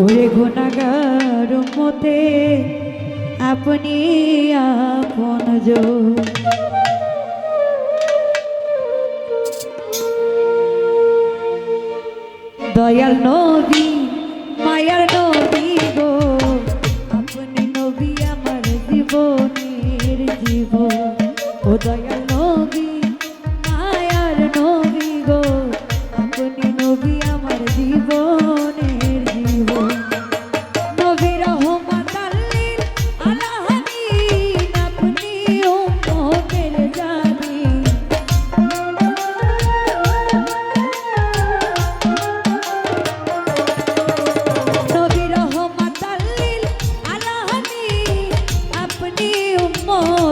ওরে গুণাগার মতে আপনি আপন দয়াল নবী, মায়ার নবী গো, আপনি নবী আমার জীবনের জীব। ও দয়াল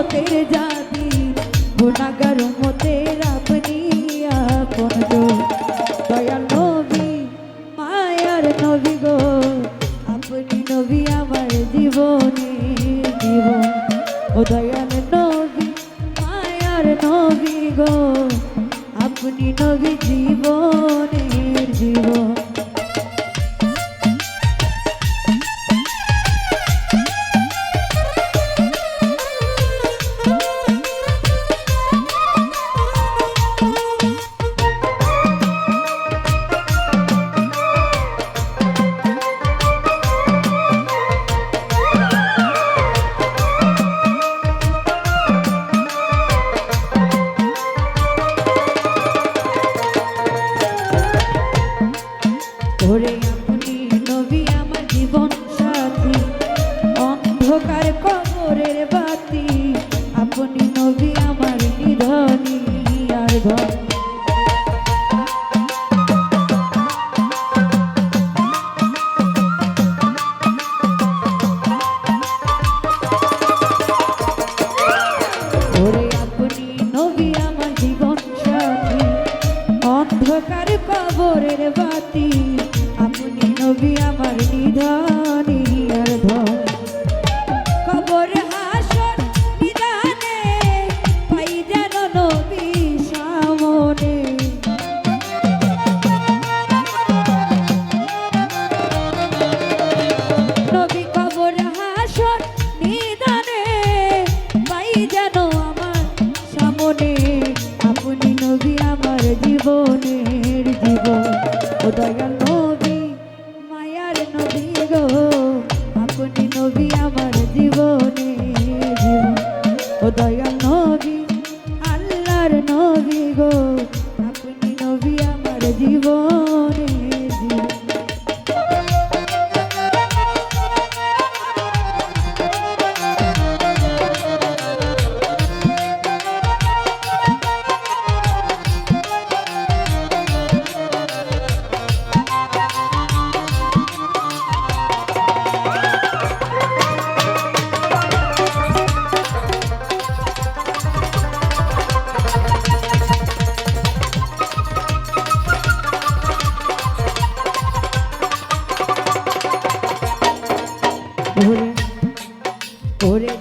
तेरे জাতি गुनागार मो तेरा দয়াল নবী, মায়ার নবী গো, আপনি নবী আমার জীবনে জীবন। ও দয়াল নবী, মায়ার নবী গো, আপনি নবী জীবনের জীবন। ওরে আপনি নবী আমার জীবন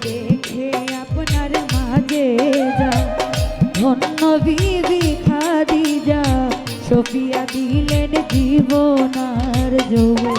দেখে আপনার মাঝে যা ধন্য সফিয়া দিলেন জীবনার যোগ।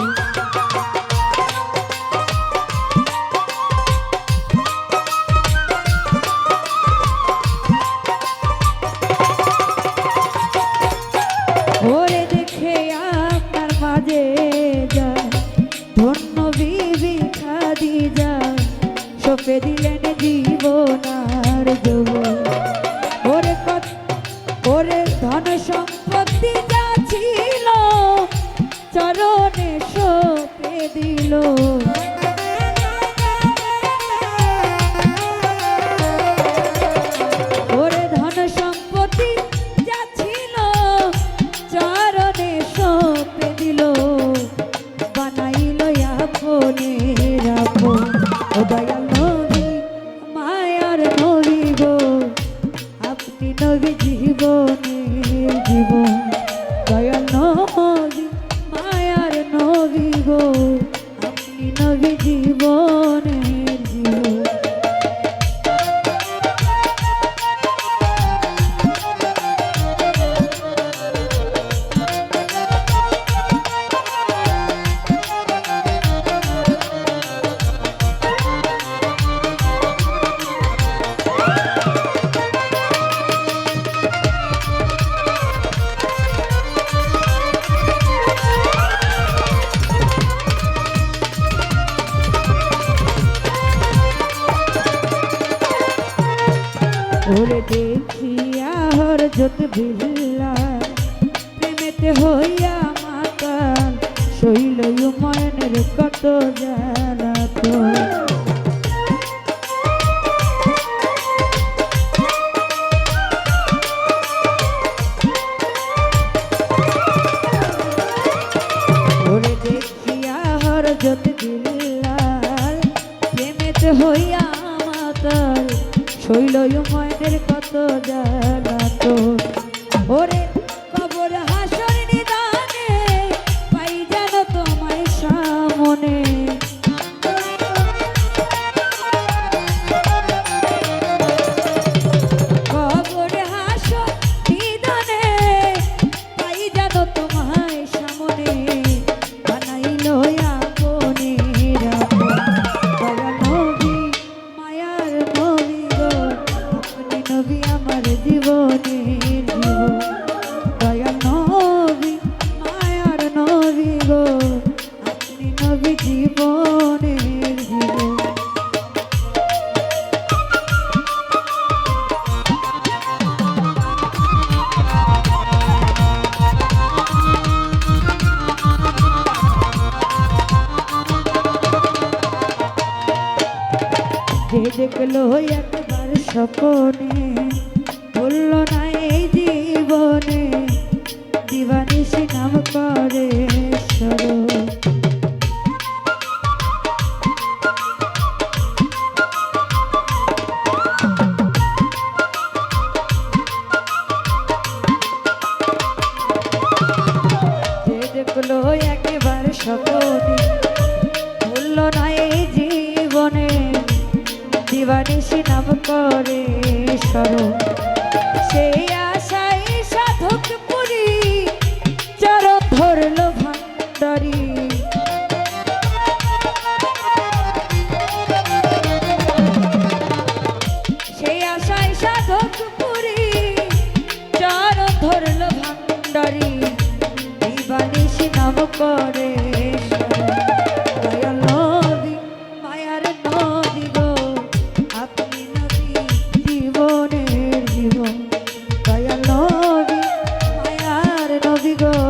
ওরে দেখিয়া হর যত বিল্লা প্রেমেতে হইয়া মাতাল শৈল ময়নের কত জানা তো হইয়া মাতাল শৈল ময় কত জানা তো ওরে যে দেখল একবার স্বপনে বলল না এই জীবনে দিবানিসি নাম করে সরো। করো Go.